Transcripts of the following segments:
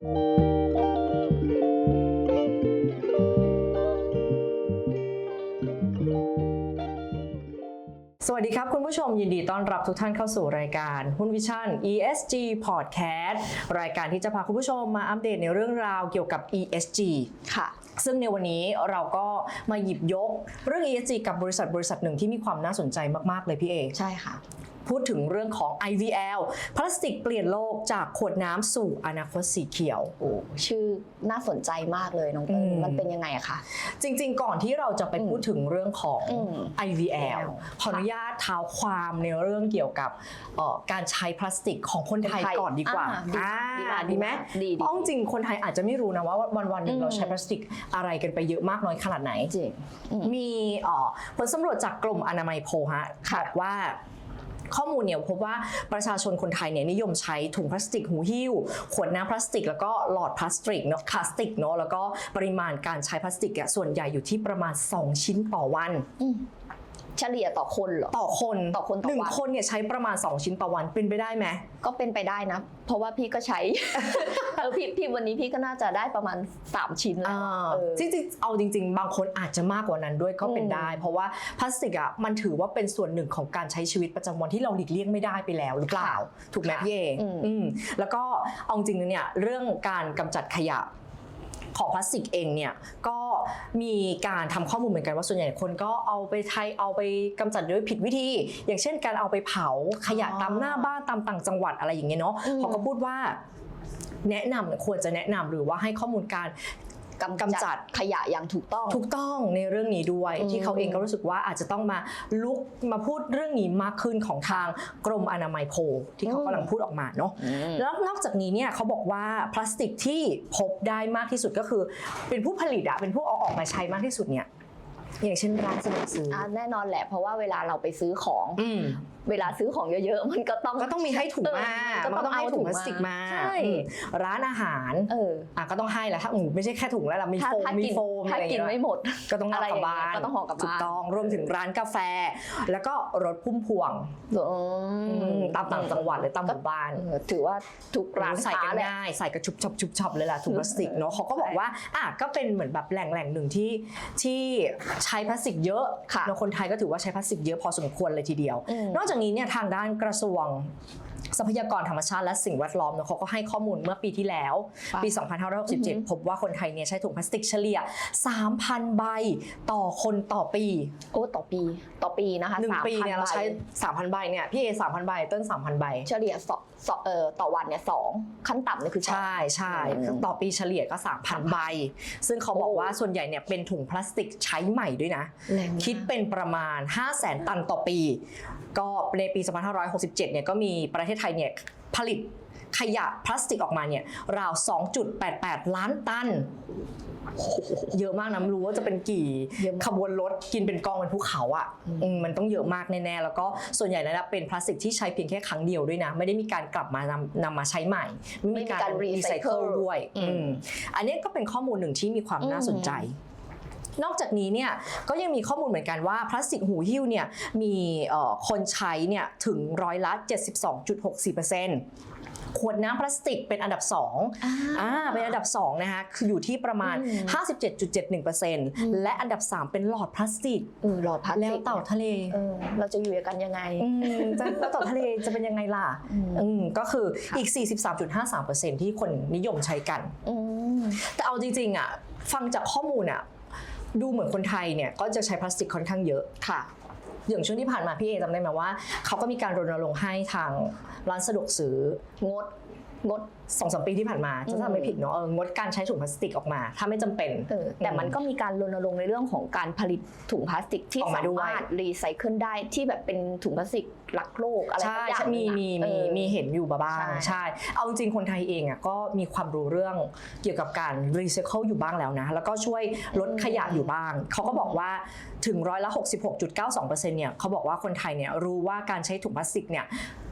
สวัสดีครับ คุณผู้ชมยินดีต้อนรับทุกท่านเข้าสู่รายการหุ้นวิชั่น ESG Podcast รายการที่จะพาคุณผู้ชมมาอัปเดตในเรื่องราวเกี่ยวกับ ESG ค่ะ ซึ่งในวันนี้เราก็มาหยิบยกเรื่อง ESG กับบริษัทบริษัทหนึ่งที่มีความน่าสนใจมาก ๆ เลยพี่เอ ใช่ค่ะ พูดถึงเรื่องของ IVL พลาสติกเปลี่ยนโลกจากขวดน้ำสู่อนาคตสีเขียว โอ้ชื่อน่าสนใจมากเลยน้องเอิญอืม มันเป็นยังไงอะคะ จริงๆ ก่อนที่เราจะไปพูดถึงเรื่องของ อืม IVL ขออนุญาตเท้าความในเรื่องเกี่ยวกับเอ่อการใช้พลาสติกของคนไทยคนไทยก่อนดีกว่าอ่าดีอ่าดีมากดีไหมดีดีเพราะจริงๆคนไทยอาจจะไม่รู้นะว่าวันวันๆหนึ่งอืม เราใช้พลาสติกอะไรกันไปเยอะมากน้อยขนาดไหน จริง อืมมีเอ่อผลสำรวจจากกรมอนามัยโพลฮะค่ะ บอกว่า ข้อมูลเนี่ยพบว่าประชาชนคนไทยเนี่ยนิยมใช้ถุงพลาสติกหูหิ้ว ขวดน้ำพลาสติก แล้วก็หลอดพลาสติกเนาะพลาสติกเนาะแล้วก็ปริมาณการใช้พลาสติกอะส่วนใหญ่อยู่ที่ประมาณ 2 ชิ้นต่อวันอื เฉลี่ยต่อคนเหรอ ต่อคนต่อคนต่อวัน หนึ่งคนเนี่ยใช้ประมาณ 2 ชิ้นต่อวันเป็นไปได้ไหม ก็เป็นไปได้นะ เพราะว่าพี่ก็ใช้ เออพี่พี่วันนี้พี่ก็น่าจะได้ประมาณ 3 ชิ้นแล้วอ่าเออ จริงๆ เอาจริง ๆ บางคนอาจจะมากกว่านั้นด้วยก็เป็นอืมได้ เพราะว่าพลาสติกอะมันถือว่าเป็นส่วนหนึ่งของการใช้ชีวิตประจำวันที่เราหลีกเลี่ยงไม่ได้ไปแล้วหรือเปล่า ถูกไหมค่ะพี่เออืม อืมแล้วก็เอาจริงๆเนี่ยเรื่องการกำจัดขยะของพลาสติกเองเนี่ยก็ มีการทำข้อมูลเหมือนกันว่าส่วนใหญ่คนก็เอาไปไทยเอาไปกำจัดด้วยผิดวิธี อย่างเช่น การเอาไปเผาขยะอ๋อตามหน้าบ้านตามต่างจังหวัดอะไรอย่างเงี้ยเนาะอืมเขาก็พูดว่าแนะนำควรจะแนะนำหรือว่าให้ข้อมูลการ กำกำจัดขยะอย่างถูกต้อง ถูกต้องในเรื่องนี้ด้วยอืมที่เขาเองก็รู้สึกว่าอาจจะต้องมาลุกมาพูดเรื่องนี้มากขึ้นของทางกรมอนามัยโพลที่เขาอืมกำลังพูดออกมาเนาะอืมแล้วนอกจากนี้เนี่ยเขาบอกว่าพลาสติกที่พบได้มากที่สุดก็คือ เป็นผู้ผลิตอะเป็นผู้เอาออกมาใช้มากที่สุดเนี่ย อย่างเช่นร้านสะดวกซื้อออ่าแน่นอนแหละเพราะว่าเวลาเราไปซื้อของ อืม เวลาซื้อของเยอะๆ มันก็ต้องก็ต้องมีให้ถุงมาเออมันก็ต้องให้ถุงพลาสติกมาใช่อืมร้านอาหารเอออะก็ต้องให้แหละถ้าอืมไม่ใช่แค่ถุงแล้วล่ะมีถ้าโฟมถ้ามีกินโฟมถ้าอะไรอย่างกินเงี้ยไม่หมด ก็ต้องเอาอะไรกลับอย่างเงี้บ้ายนก็ต้องห่อกลับบ้าน ถูกต้องรวมถึงร้านกาแฟ แล้วก็รถพุ่มพวงอืมตามต่างจังหวัดหรือตามหมู่บ้าน เออถือว่าทุกร้านใส่กันค้าแหละ ง่ายใส่กระชุบชับชุบชับเลยล่ะถุงพลาสติกเนาะเขาก็บอกว่าอะก็เป็นเหมือนแบบแหล่งแหล่งหนึ่งที่ที่ใช้พลาสติกเยอะค่ะเนอะคนไทยก็ถือว่าใช้พลาสติกเยอะพอสมควรเลยทีเดียวอืมนอกจากนี้เนี่ยทางด้านกระทรวงทรัพยากรธรรมชาติและสิ่งแวดล้อมเนอะเขาก็ให้ข้อมูลเมื่อปีที่แล้ว ปี 2567 พบว่าคนไทยเนี่ยใช้ถุงพลาสติกเฉลี่ย 3,000 ใบต่อคนต่อปี โอ้ต่อปีต่อปีนะคะหนึ่ง3,000ปีเนี่ยเราใช้ใบ3,000 ใบเนี่ยพี่เอ3,000 ใบเต้น3,000 ใบ เฉลี่ย สองสองเอ่อต่อวันเนี่ยสองขั้นต่ำเนี่ยคือสอง ใช่ใช่อืมต่อปีเฉลี่ยก็ 3,000 ใบ ซึ่งเขาบอกโอ้ ว่าส่วนใหญ่เนี่ยเป็นถุงพลาสติกใช้ใหม่ด้วยนะ แรงมาก คิดเป็นประมาณ 5 0 0แสนตันต่อปี ก็ในปี 2567 เนี่ยก็มีประเทศไทยเนี่ยผลิต ขยะพลาสติกออกมาเนี่ยราว 2.88 ล้านตัน เยอะมากนะไม่รู้ว่าจะเป็นกี่เยอะมากขบวนรถกินเป็นกองเป็นภูเขาอะอืมมันต้องเยอะมากแน่ๆแล้วก็ส่วนใหญ่แล้วนะเป็นพลาสติกที่ใช้เพียงแค่ครั้งเดียวด้วยนะ ไม่ได้มีการกลับมานำนำมาใช้ใหม่ ไม่มีการไม่มีการรีไซเคิล recycle ด้วยอืมอืมอันนี้ก็เป็นข้อมูลหนึ่งที่มีความน่าสนใจนอกจากนี้เนี่ยก็ยังมีข้อมูลเหมือนกันว่าพลาสติกหูหิ้วเนี่ยมีเอ่อคนใช้เนี่ยถึงร้อยละ 72.64% ขวดน้ำพลาสติกเป็นอันดับ2อ่าอ่าเป็นอันดับ2นะคะคืออยู่ที่ประมาณอืม57.71%และอันดับ 3 เป็นหลอดพลาสติกเออหลอดพลาสติกแล้วเต่าทะเลเออเราจะอยู่กันยังไงอืมจะแล้วเต่าทะเลจะเป็นยังไงล่ะอืมอืมก็คือค่ะอีก 43.53%ที่คนนิยมใช้กันอืมแต่เอาจริงๆอะฟังจากข้อมูลอะดูเหมือนคนไทยเนี่ยก็จะใช้พลาสติกค่อนข้างเยอะค่ะ อย่างช่วงที่ผ่านมาพี่เอจำได้ไหมว่า เขาก็มีการรณรงค์ให้ทางร้านสะดวกซื้องด งดสองสามปีที่ผ่านมาจะอืมทำไม่ผิดเนาะเอองดการใช้ถุงพลาสติกออกมา ถ้าไม่จำเป็นเออแต่มันก็มีการรณรงค์ในเรื่องของการผลิตถุงพลาสติกที่ออกสามาด้วยมารถรีไซเคิลได้ที่แบบเป็นถุงพลาสติกหลักโลกอะไรใช่สักอย่างมีหนึ่งอะมีเอมีอมีเห็นอยู่มาบ้างใช่ใช่ เอาจริงๆคนไทยเองอะก็มีความรู้เรื่องเกี่ยวกับการรีไซเคิลอยู่บ้างแล้วนะ แล้วก็ช่วยลดขยะอยู่บ้าง เขาก็บอกว่าถึงร้อยละ66.92%เนี่ยเขาบอกว่าคนไทยเนี่ยรู้ว่าการใช้ถุงพลาสติกเนี่ย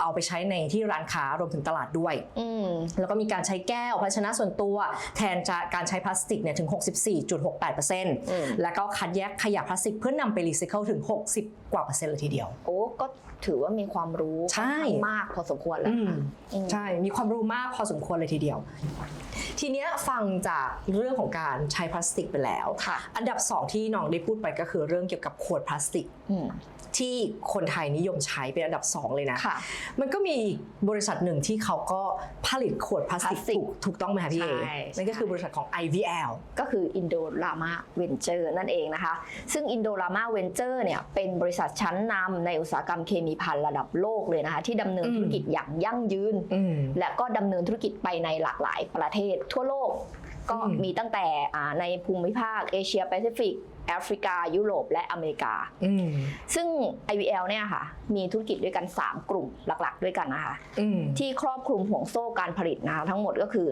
เอาไปใช้ในที่ร้านค้ารวมถึงตลาดด้วยอืมแล้วก็มีการใช้แก้วภาชนะส่วนตัว แทนจากการใช้พลาสติกเนี่ยถึงอืม64.68%แล้วก็คัดแยกขยะพลาสติกเพื่อนำไปรีไซเคิลถึงกว่าเปอร์เซ็นต์เลยทีเดียว โอ้ก็ถือว่ามีความรู้ใช่ค่อนข้างมากพอสมควรแล้วอืมค่ะอืมใช่มีความรู้มากพอสมควรเลยทีเดียว ทีเนี้ยฟังจากเรื่องของการใช้พลาสติกไปแล้วค่ะอันดับสองที่น้องได้พูดไปก็คือเรื่องเกี่ยวกับขวดพลาสติกอืมที่คนไทยนิยมใช้เป็นอันดับสองเลยนะค่ะมันก็มีบริษัทหนึ่งที่เขาก็ผลิตขวดพลาสติกพลาสติกถูกถูกต้องไหมคะพี่เอใช่นั่นก็คือบริษัทของ IVL ก็คือ Indo Rama Venture นั่นเองนะคะ ซึ่ง Indo Rama Venture เนี่ยเป็นบริษัทชั้นนำในอุตสาหกรรมเคมีภัณฑ์ระดับโลกเลยนะคะที่ดำเนินอืมธุรกิจอย่างยั่งยืนอืมและก็ดำเนินธุรกิจไปในหลากหลายประเทศทั่วโลกก็อืมมีตั้งแต่อ่าในภูมิภาคเอเชียแปซิฟิกแอฟริกา ยุโรปและอเมริกาอืมซึ่ง IVL เนี่ยค่ะ มีธุรกิจด้วยกัน 3 กลุ่มหลักๆ ด้วยกันนะคะอืมที่ครอบคลุมห่วงโซ่การผลิตนะคะทั้งหมดก็คือ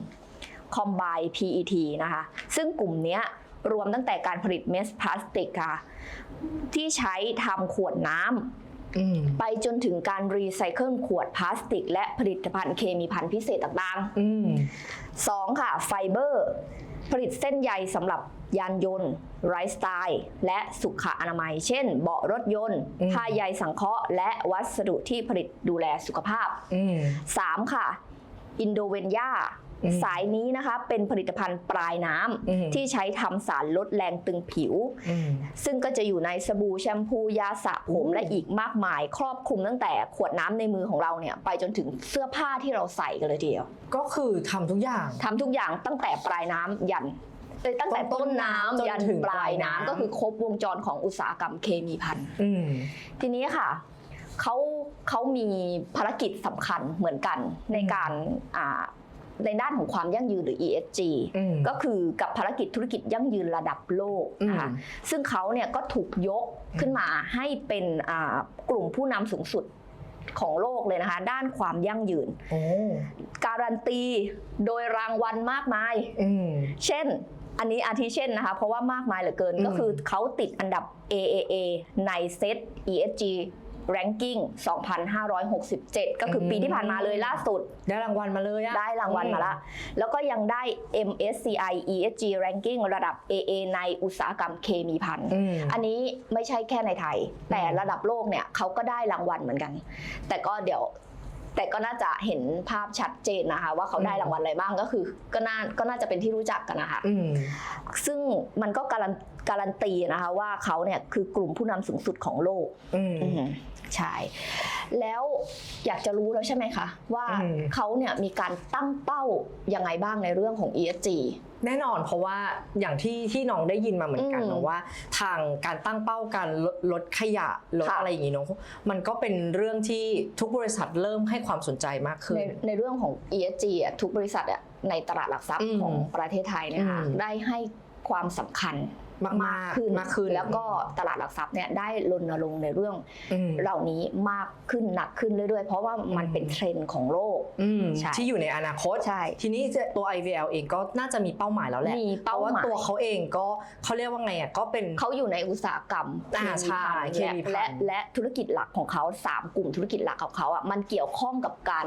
1. Combine PET นะคะ ซึ่งกลุ่มเนี้ย รวมตั้งแต่การผลิตเมสพลาสติกค่ะ ที่ใช้ทำขวดน้ำอืมไปจนถึงการรีไซเคิลขวดพลาสติก และผลิตภัณฑ์เคมีภัณฑ์พิเศษต่างๆอืม 2. ค่ะ ไฟเบอร์ ผลิตเส้นใยสำหรับยานยนต์ไลฟ์สไตล์ และสุขอนามัย เช่น เบาะรถยนต์อืมผ้าใยสังเคราะห์ และวัสดุที่ผลิตดูแลสุขภาพอืม 3. ค่ะ อินโดเวนยาอืม สายนี้นะคะเป็นผลิตภัณฑ์ปลายน้อืมำที่ใช้ทำสารลดแรงตึงผิวอืมซึ่งก็จะอยู่ในสบู่แชมพูยาสระผมอืมและอีกมากมาย ครอบคลุมตั้งแต่ขวดน้ำในมือของเราเนี่ยไปจนถึงเสื้อผ้าที่เราใส่กันเลยทีเดียว ก็คือทำทุกอย่างทำทุกอย่างตั้งแต่ปลายน้ำยันเอ้ยตั้งแต่ต้นน้ำจนยันถึงปลายน้ำปลายน้ำก็คือครบวงจรของอุตสาหกรรมเคมีภัณฑ์อืมทีนี้ค่ะเขาเขามีภารกิจสำคัญเหมือนกันในการอ่า ในด้านของความยั่งยืนหรือ ESG อืมก็คือกับภารกิจธุรกิจยั่งยืนระดับโลกนะคะอืมซึ่งเขาเนี่ยก็ถูกยกขึ้นมาให้เป็นอ่ากลุ่มผู้นำสูงสุดของโลกเลยนะคะ ด้านความยั่งยืนโอ้การันตีโดยรางวัลมากมายอืมเช่นอันนี้อาทิเช่นนะคะ เพราะว่ามากมายเหลือเกินอืมก็คือเขาติดอันดับ AAA ในเซต ESG ranking 2,567 ก็คือปีที่ผ่านมาเลยล่าสุด ได้รางวัลมาเลยอะได้รางวัลมาละ แล้วก็ยังได้ MSCI ESG ranking ระดับ AA ในอุตสาหกรรมเคมีพันธุ์อืมอันนี้ไม่ใช่แค่ในไทย แต่ระดับโลกเนี่ยเขาก็ได้รางวัลเหมือนกัน แต่ก็เดี๋ยว แต่ก็น่าจะเห็นภาพชัดเจนนะคะ ว่าเขาได้อืมรางวัลอะไรบ้างก็คือ ก็น่าก็น่าจะเป็นที่รู้จักกันนะคะอืมซึ่งมันก็การันการันตีนะคะว่าเขาเนี่ยคือกลุ่มผู้นำสูงสุดของโลกอืมอืมใช่แล้วอยากจะรู้แล้วใช่ไหมคะ ว่าอืมเขาเนี่ยมีการตั้งเป้ายังไงบ้างในเรื่องของ ESG แน่นอนเพราะว่าอย่างที่ที่น้องได้ยินมาเหมือนกันอืมเนอะว่า ทางการตั้งเป้าการลดลดขยะลดค่ะ อะไรอย่างนี้เนอะมันก็เป็นเรื่องที่ทุกบริษัทเริ่มให้ความสนใจมากขึ้นในในเรื่องของ ESG อะทุกบริษัทอะในตลาดหลักทรัพอืย์มของประเทศไทยเนี่ยค่ะอืม ได้ให้ความสำคัญ มากๆมากขึ้นมากขึ้น แล้วก็ตลาดหลักทรัพย์เนี่ยได้รณรงค์ในเรื่องอืมเหล่านี้มากขึ้นหนักขึ้นเรื่อยๆ เพราะว่ามันอืมเป็นเทรนด์ของโลกอืมใช่ที่อยู่ในอนาคตใช่ทีนี้ตัว IVL เองก็น่าจะมีเป้าหมายแล้วแหละมีเพเป้าราะว่าหมายตัวเขาเองก็เขาเรียกว่าไงอะก็เป็นเขาอยู่ในอุตสาหกรรมอ่าใช่เคมีพันธุ์และเคมีพันธุ์และธุรกิจหลักของเขาสามกลุ่มธุรกิจหลักของเขาอะมันเกี่ยวข้องกับการ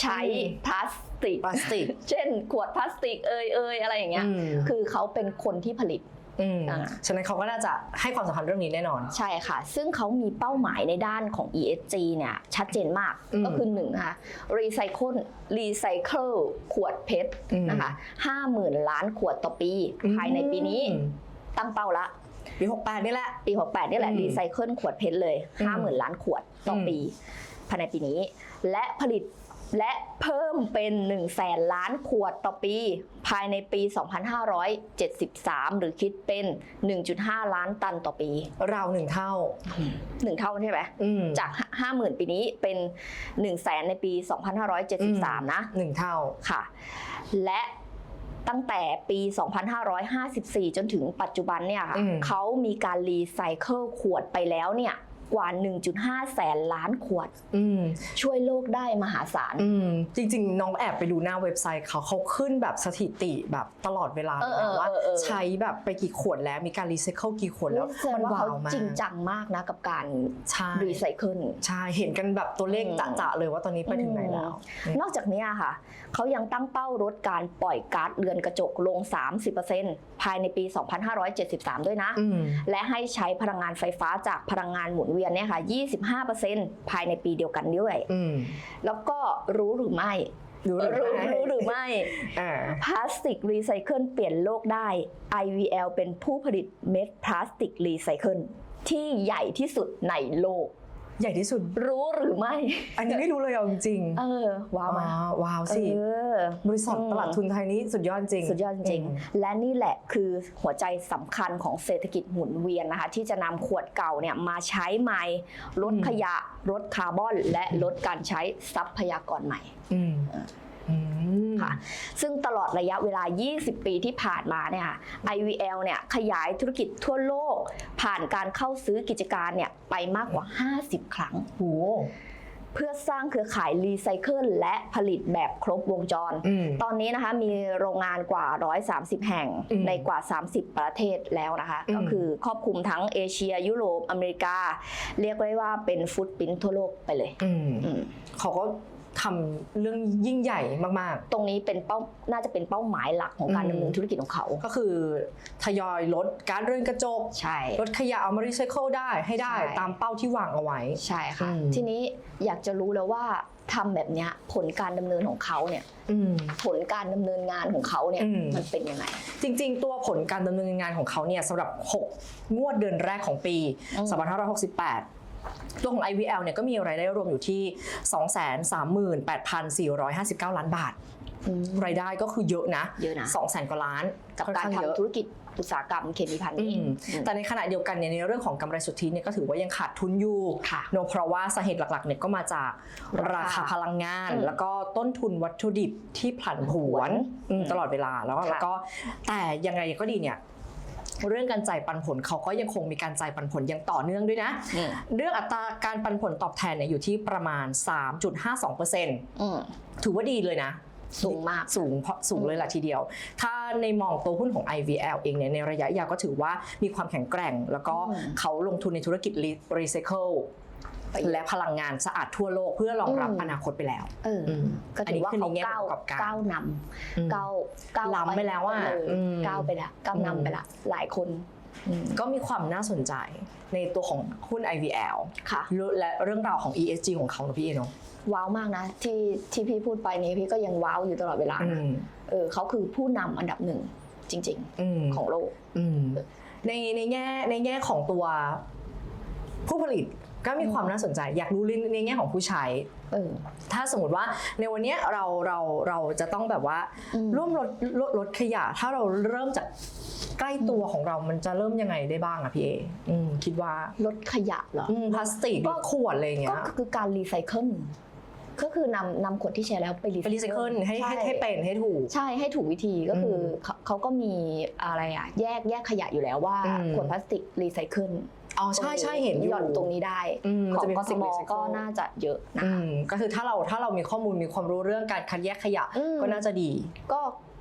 ใช้อืมพลาสติกพลาสติก เช่น ขวดพลาสติกเอยเอยอะไรอย่างเงี้ยอืมคือเขาเป็นคนที่ผลิต อืมอ่า ฉะนั้นเขาก็น่าจะให้ความสำคัญเรื่องนี้แน่นอน ใช่ค่ะ ซึ่งเขามีเป้าหมายในด้านของ ESG เนี่ยชัดเจนมากอืมก็คือหนึ่งนะคะรีไซเคิลรีไซเคิลขวดเพชรอืม นะคะห้าหมื่นล้านขวดต่อปี ภายในปีนี้อืมตั้งเป้าละ ปี68นี่แหละ ปี 68 นี่แหละอืมรีไซเคิลขวดเพชรเลย อืม50,000 ล้านขวดต่ออม ปีภายในปีนี้ และผลิต และเพิ่มเป็น1 0 0 0 0แสนล้านขวดต่อปี ภายในปี 2573 หรือคิดเป็น 1.5 ล้านตันต่อปีเราหนึ่งเท่า1เท่าใช่ไหมอืมจาก 50,000 ปีนี้เป็น 1 0 0 0 0แสนในปี 2573 นะหนึ่งเท่าค่ะ และตั้งแต่ปี 2554 จนถึงปัจจุบันเนี่ยค่ะอืมเขามีการรีไซเคิลขวดไปแล้วเนี่ย กว่า 1.5 แสนล้านขวดอืมช่วยโลกได้มหาศาลอืมจริง ๆ น้องแอบไปดูหน้าเว็บไซต์เขาเขาขึ้นแบบสถิติแบบตลอดเวลาเออเลยนะว่าเออเออใช้แบบไปกี่ขวดแล้วมีการรีไซเคิลกี่ขวดแล้วแสดมังนว่าว้าเขาวมากจริงจังมากนะกับการใช่รีไซเคิลใช่เห็นกันแบบตัวเลขอืมจะๆเลยว่าตอนนี้ไปถึงไหนแล้ว นอกจากนี้ค่ะ เขายังตั้งเป้าลดการปล่อยก๊าซเรือนกระจกลง 30%ภายในปี 2573 ด้วยนะอืมและให้ใช้พลังงานไฟฟ้าจากพลังงานหมุนเวียนเนี่ยค่ะ 25%ภายในปีเดียวกันด้วยอืมแล้วก็รู้หรือไม่ รู้หรือรู้ไม่รู้หรือไม่อ่าพลาสติกรีไซเคิลเปลี่ยนโลกได้ IVL เป็นผู้ผลิตเม็ดพลาสติกรีไซเคิลที่ใหญ่ที่สุดในโลก ใหญ่ที่สุด รู้หรือไม่ อันนี้ไม่รู้เลยเอาจริงเออว้าวมาว้าวว้าวสิเออบริษัทอืมตลาดทุนไทยนี้สุดยอดจริง สุดยอดจริงอืมๆและนี่แหละคือหัวใจสำคัญของเศรษฐกิจหมุนเวียนนะคะ ที่จะนำขวดเก่าเนี่ยมาใช้ใหม่ลดขยะลดคาร์บอน และลดการใช้ทรัพยากรใหม่อืมอืม ค่ะซึ่งตลอดระยะเวลา 20 ปีที่ผ่านมาเนี่ยค่ะ IVL เนี่ยขยายธุรกิจทั่วโลก ผ่านการเข้าซื้อกิจการเนี่ยไปมากกว่า 50 ครั้งโหเพื่อสร้างเครือข่ายรีไซเคิลและผลิตแบบครบวงจรอืมตอนนี้นะคะมีโรงงานกว่า 130 แห่งอืมในกว่า 30 ประเทศแล้วนะคะอืมก็คือครอบคลุมทั้งเอเชีย ยุโรป อเมริกา เรียกได้ว่าเป็นฟุตปรินท์ทั่วโลกไปเลยอืมอืมเขาก็ ทำเรื่องยิ่งใหญ่มากตรงนี้เป็นเป้าน่าจะเป็นเป้าหมายหลักของการอืมดำเนินธุรกิจของเขาๆก็คือทยอยลดการเรือนกระจกใช่ลดขยะเอามารีไซเคิลได้ให้ได้ใช่ตามเป้าที่วางเอาไว้ ใช่ค่ะอืมทีนี้อยากจะรู้แล้วว่าทำแบบเนี้ยผลการดำเนินของเขาเนี่ยอืมผลการดำเนินงานของเขาเนี่ยอืมมันเป็นยังไง จริง ๆ ตัวผลการดำเนินงานของเขาเนี่ยสำหรับ 6 งวดเดือนแรกของปีอืม2568 ตัวของ IVL เนี่ยก็มีรายได้รวมอยู่ที่ 238,459 ล้านบาทอืมรายได้ก็คือเยอะนะเยอะนะ200,000กว่าล้าน กับค่อนการข้างเยอะทำธุรกิจอุตสาหกรรมเคมีภัณฑ์อืนี้มอืมแต่ในขณะเดียวกันเนี่ยในเรื่องของกำไรสุทธิเนี่ยก็ถือว่ายังขาดทุนอยู่ค่ะเนอะเพราะว่าสาเหตุหลักๆเนี่ยก็มาจากราราคาคาพลังงานอืมแล้วก็ต้นทุนวัตถุดิบที่ผันผวนอืมตลอดเวลาแล้วก็ค่ะแล้วก็แต่ยังไงก็ดีเนี่ย เรื่องการจ่ายปันผลเขาก็ยังคงมีการจ่ายปันผลอย่างต่อเนื่องด้วยนะอืมเรื่องอัตราการปันผลตอบแทนเนี่ยอยู่ที่ประมาณ 3.52%อืมถือว่าดีเลยนะสูงมากสูงเพราะสูงเลยล่ะทีเดียว ถ้าในมองตัวหุ้นของ IVL เองเนี่ยในระยะยาวก็ถือว่ามีความแข็งแกร่ง แล้วก็อืมเขาลงทุนในธุรกิจรีไซเคิล ไปเยอะและพลังงานสะอาดทั่วโลกเพื่อรองรับอืมอนาคตไปแล้วเอออมก็ถือว่าอันนี้คือเขาในแง่ก้าวประกอบการก้าวนำก้าวก้าวล้ำไปแล้วอะเอืมก้าวไปละก้าวอืมนำไปละหลายคนอืมก็มีความน่าสนใจในตัวของหุ้น IVL ค่ะ และเรื่องราวของ ESG ของเขานะพี่เอเนาะว้าวมากนะ ที่ที่พี่พูดไปนี้พี่ก็ยังว้าวอยู่ตลอดเวลาอืนะมเออเขาคือผู้นำอันดับหนึ่งจริงอืมๆของโลกอืมในในแง่ในแง่ของตัวผู้ผลิต ก็มีความน่าสนใจ อยากรู้ในแง่ของผู้ใช้เออถ้าสมมติว่าในวันเนี้ยเราเราเราจะต้องแบบว่าอืมร่วมลดลดลดขยะ ถ้าเราเริ่มจากใกล้ตัวของเรามันจะเริ่มยังไงได้บ้างอะพี่เออืมคิดว่าลดขยะเหรออืมพลาสติกก็ขวดอะไรอย่างเงี้ก็ยคือการรีไซเคิลก็คือนำนำขวดที่ใช้แล้วไปรีไปรีไซเคิลให้ให้ให้เป็นให้ถูก ใช่ให้ถูกวิธีก็คืออมเขาเขาก็มีอะไรอะแยกแยกขยะอยู่แล้วว่าอืมขวดพลาสติกรีไซเคิล อ๋อใช่ใช่เห็นอยู่หย่อนตรงนี้ได้อืมขมันองจะมีกพลาสทติกมรีไซเคิลก็น่าจะเยอะนะอืคะมก็คือถ้าเราถ้าเรามีข้อมูลมีความรู้เรื่องการคัดแยกขยะอืมก็น่าจะดี ก็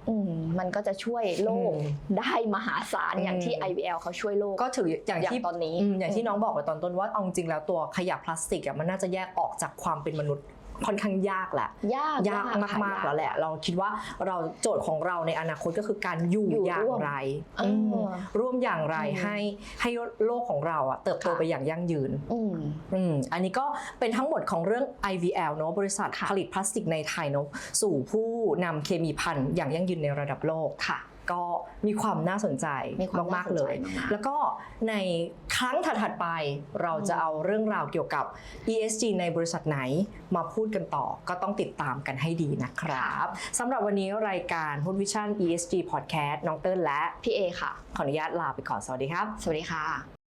อืมมันก็จะช่วยโลกอืมได้มหาศาลอย่างที่อืม IVL เขาช่วยโลกก็ถืออย่างอย่างที่ตอนนี้อืมอย่างที่น้องบอกไปตอนต้นว่าเอาจริงแล้วตัวขยะพลาสติกอะมันน่าจะแยกออกจากความเป็นมนุษย์ ค่อนข้างยากแหละ ยากยากค่ะมากๆยแล้วแหละ เราคิดว่าเราโจทย์ของเราในอนาคตก็คือการอยู่อยู่อย่างร่วมไรเออมร่วมอย่างไรอืมให้ให้โลกของเราอะเติบโตค่ะไปอย่างยั่งยืนอืมอืมอันนี้ก็เป็นทั้งหมดของเรื่อง IVL เนอะบริษัทค่ะผลิตพลาสติกในไทยเนอะสู่ผู้นำเคมีพันธุ์อย่างยั่งยืนในระดับโลกค่ะ ก็มีความน่าสนใจมีความมากๆเลยน่าสนใจมากๆแล้วก็ในครั้งถัดๆไปเราจะเอาเรื่องราวเกี่ยวกับ ESG ในบริษัทไหนมาพูดกันต่อก็ต้องติดตามกันให้ดีนะครับสำหรับวันนี้รายการหุ้นวิชั่น ESG Podcast น้องเติ้ลและพี่เอค่ะ ขออนุญาตลาไปก่อน สวัสดีครับ สวัสดีค่ะ